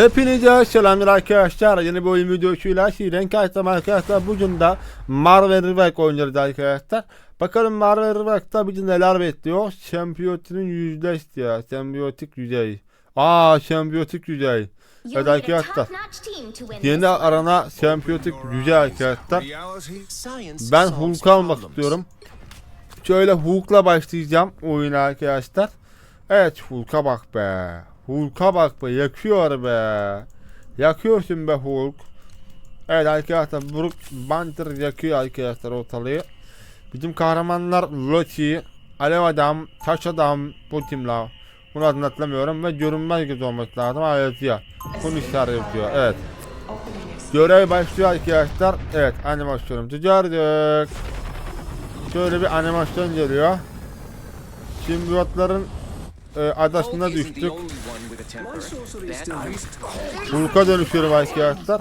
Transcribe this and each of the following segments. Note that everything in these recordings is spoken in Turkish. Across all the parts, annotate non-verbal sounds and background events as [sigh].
Hepinize selamlar arkadaşlar. Yeni bir oyun videosuyla Şiren kaçtım arkadaşlar. Bugün de Marvel Rivak oynuyoruz arkadaşlar. Bakalım Marvel Rivak'ta bizi neler bekliyor. Sembiyotinin yüzleş ya. Sembiyotik yüzey. Aa sembiyotik yüzey. Evet arkadaşlar. Yeni arana sembiyotik yüzey arkadaşlar. Ben Hulk almak istiyorum. Şöyle Hulk'la başlayacağım oyuna arkadaşlar. Evet Hulk'a bak be. Hulk'a bak be. Yakıyor be. Yakıyorsun be Hulk. Evet arkadaşlar Brook Banter yakıyor arkadaşlar ortalığı. Bizim kahramanlar Loki, Alev Adam, Taş Adam, bu timler. Bunu adını hatırlamıyorum ve görünmez göz olması lazım. Ha yazıyor. Bunu işaret yapıyor. Evet. Görev başlıyor arkadaşlar. Evet animasyonum gördük. Şöyle bir animasyon geliyor. Simbiyotların e, adasına düştük. Hulk'a dönüşüyorum arkadaşlar.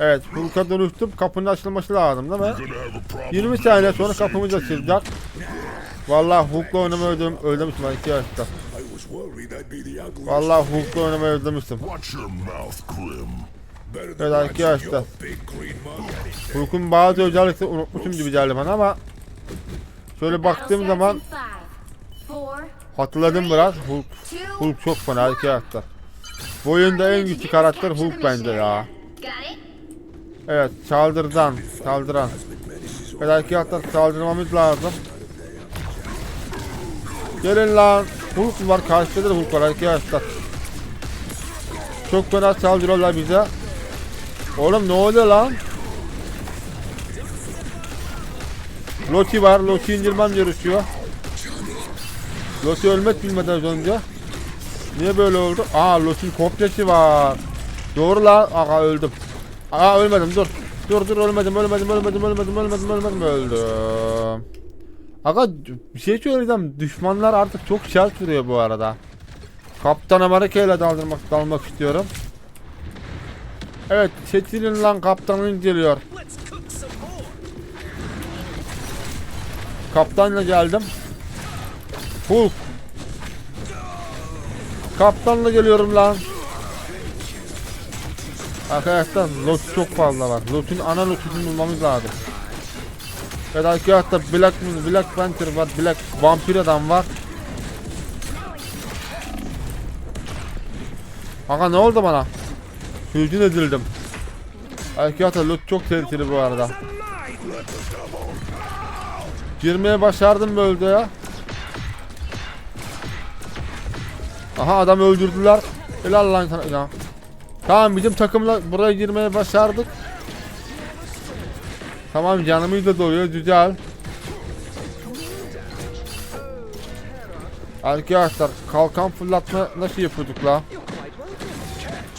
Evet Hulk'a dönüştüm. Kapının açılması lazım değil mi? 20 saniye sonra kapımız açılacak. Vallahi Hulk'la oynamayı öldüm, özlemişim arkadaşlar. Vallahi Hulk'la oynamayı. Better Evet arkadaşlar. Hulk'un bazı özellikleri unutmuşum gibi geldi bana ama [laughs] şöyle baktığım zaman hatırladım biraz. Hulk, Hulk çok fena arkadaşlar. Bu oyunda en güçlü karakter Hulk bence ya. Evet saldırdan, saldıran. Evet arkadaşlar saldırmamız lazım. Gelin lan. Hulk var karşıda da Hulk var arkadaşlar. Çok fena saldırıyorlar bize. Oğlum ne oluyor lan? Loki var. Loki indirmem yarışıyor. Loki ölmek bilmeden az önce. Niye böyle oldu? Aa Loki'nin kopyası var. Doğru lan. Aha öldüm. Aa ölmedim dur. Dur dur ölmedim ölmedim ölmedim ölmedim ölmedim ölmedim öldüm. Aga bir şey söyleyeceğim. Düşmanlar artık çok şart vuruyor bu arada. Kaptan Amerika ile daldırmak dalmak istiyorum. Evet seçilin lan kaptanın geliyor. Kaptanla geldim. Hulk. Kaptanla geliyorum lan. Arkadaşlar lot çok fazla var. Lot'un ana lotunu bulmamız lazım. Evet arkadaşlar Black, Black Panther var. Black Vampir adam var. Aga ne oldu bana? Hücum edildim. Arkadaşlar lot çok tehlikeli bu arada. Girmeye başardım böyle Aha adam öldürdüler. Helal lan ya. Tamam bizim takımla buraya girmeye başardık. Tamam canımız da doluyor güzel. Arkadaşlar kalkan fırlatma nasıl yapıyorduk la?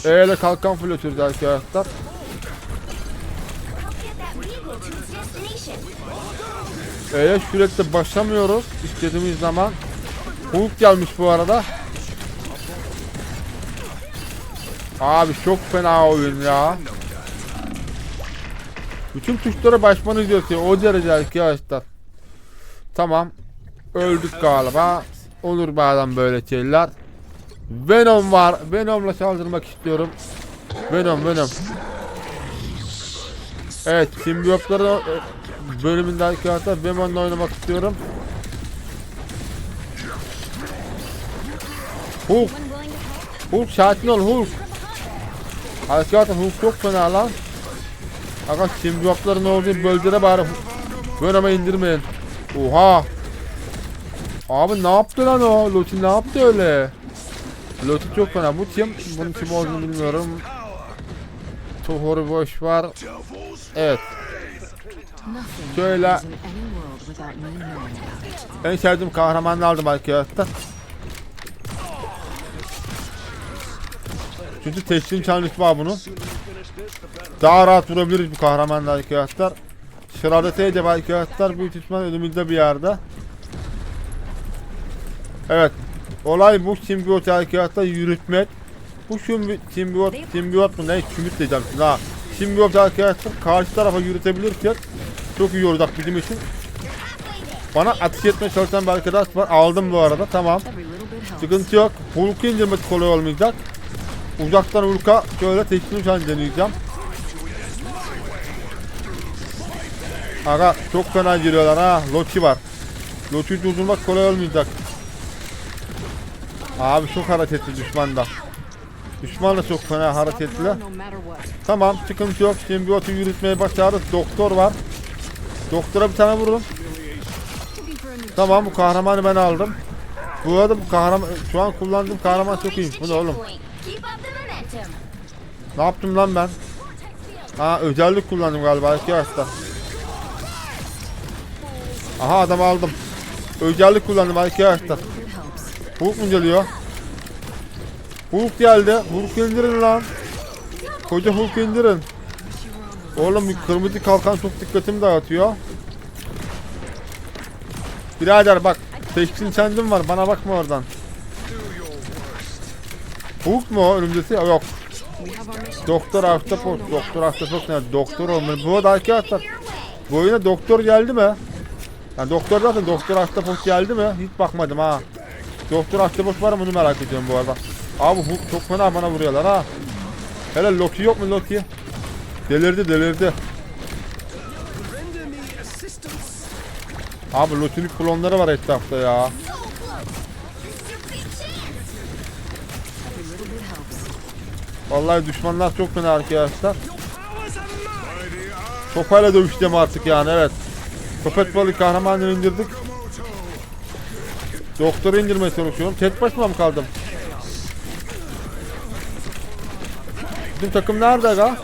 Eyle kalkan fırlatıyoruz arkadaşlar. Eyle sürekli başlamıyoruz istediğimiz zaman. Hulk gelmiş bu arada. Abi çok fena oyun ya. Bütün tuşlara basmanız gerekiyor. O derece arkadaşlar. Tamam. Öldük galiba. Olur bazen böyle şeyler. Venom var. Venom'la saldırmak istiyorum. Venom, Venom. Evet, simbiyotları e, bölümünde arkadaşlar Venom'la oynamak istiyorum. Hulk. Hulk sakin ol Hulk. Arkadaşlar Hulk çok fena lan. Aga simbiyotların olduğu bölgede bari Venom'a indirmeyin. Oha. Abi ne yaptı lan o? Loti ne yaptı öyle? Loti çok fena. Bu kim? Bunun kim olduğunu bilmiyorum. Tohori boş var. Evet. Şöyle en sevdiğim kahramanını aldım arkadaşlar. Çünkü teslim challenge var bunun. Daha rahat vurabiliriz bu kahramanla arkadaşlar. Şıradete de arkadaşlar büyük ihtimal önümüzde bir yerde. Evet. Olay bu simbiyot arkadaşlar yürütmek. Bu simbi- simbiyot, simbiyot mu ne? Kümüt diyeceğim şimdi ha. Simbiyot arkadaşlar karşı tarafa yürütebilirken çok iyi olacak bizim için. Bana ateş etmeye çalışan bir arkadaş var. Aldım bu arada tamam. Sıkıntı yok. Hulk'u indirmek kolay olmayacak. Uzaktan Urka şöyle teknik uçan deneyeceğim. Aga çok fena giriyorlar ha. Loki var. Loki'yi durdurmak kolay olmayacak. Abi çok hareketli düşman da. Düşman da çok fena hareketli. Tamam sıkıntı yok. Şimdi bir otu yürütmeye başlarız. Doktor var. Doktora bir tane vurun. Tamam bu kahramanı ben aldım. Bu arada bu kahraman şu an kullandığım kahraman çok iyiymiş. Bu ne oğlum? Ne yaptım lan ben? Ha özellik kullandım galiba arkadaşlar. Aha adam aldım. Özellik kullandım arkadaşlar. Hulk mu geliyor? Hulk geldi. Hulk indirin lan. Koca Hulk indirin. Oğlum kırmızı kalkan çok dikkatimi dağıtıyor. Birader bak. Seçkin sendim var. Bana bakma oradan. Hulk mu o önümdesi? Yok. Doktor Ahtapot. Doktor Ahtapot ne? Doktor olmalı. Bu arada arkadaşlar bu oyuna doktor geldi mi? Yani doktor zaten Doktor Ahtapot geldi mi? Hiç bakmadım ha. Doktor Ahtapot var mı onu merak ediyorum bu arada. Abi Hulk çok fena bana vuruyorlar ha. Hele Loki yok mu Loki? Delirdi delirdi. Abi Loki'nin klonları var etrafta ya. Vallahi düşmanlar çok fena arkadaşlar. Sopayla dövüşeceğim artık yani evet. Köpek balığı kahramanını indirdik. Doktoru indirmeye çalışıyorum. Tek başıma mı kaldım? Bizim takım nerede aga?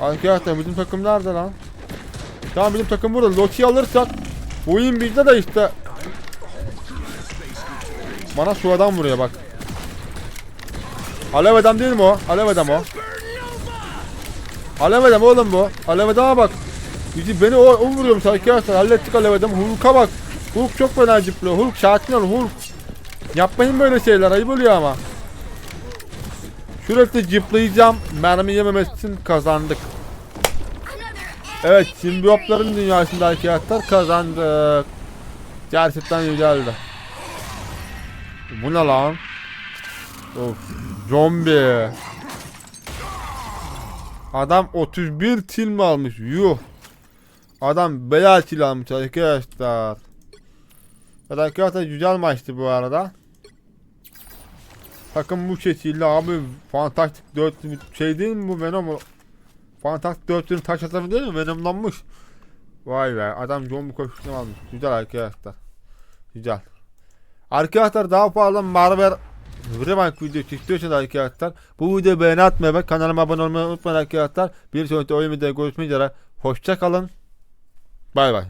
Arkadaşlar bizim takım nerede lan? Tamam bizim takım burada. Loki'yi alırsak bu oyun bizde de işte. Bana şu adam vuruyor bak. Alev adam değil mi o? Alev adam o. Alev adam oğlum bu. Alev adama bak. Bizi beni o, o vuruyormuş arkadaşlar. Hallettik alev adamı. Hulk'a bak. Hulk çok fena cıplıyor. Hulk sakin ol Hulk. Yapmayın böyle şeyler. Ayıp oluyor ama. Sürekli cıplayacağım. Mermi yememesi için kazandık. Evet, simbiyotların dünyasında arkadaşlar kazandık. Gerçekten güzeldi. Bu ne lan? Of, zombi. Adam 31 til mi almış? Yuh. Adam beyaz til almış arkadaşlar. Arkadaşlar güzel maçtı bu arada. Takım bu şekilde abi fantastik 4 şey değil mi bu Venom? Fantastik 4'ün taş atarı değil mi? Venomlanmış. Vay be adam zombi koşusunu almış. Güzel arkadaşlar. Güzel. Arkadaşlar daha fazla Marvel Revank video istiyorsanız arkadaşlar bu videoyu beğeni atmayı ve kanalıma abone olmayı unutmayın arkadaşlar. Bir sonraki oyun videoda görüşmek üzere. Hoşça kalın. Bay bay.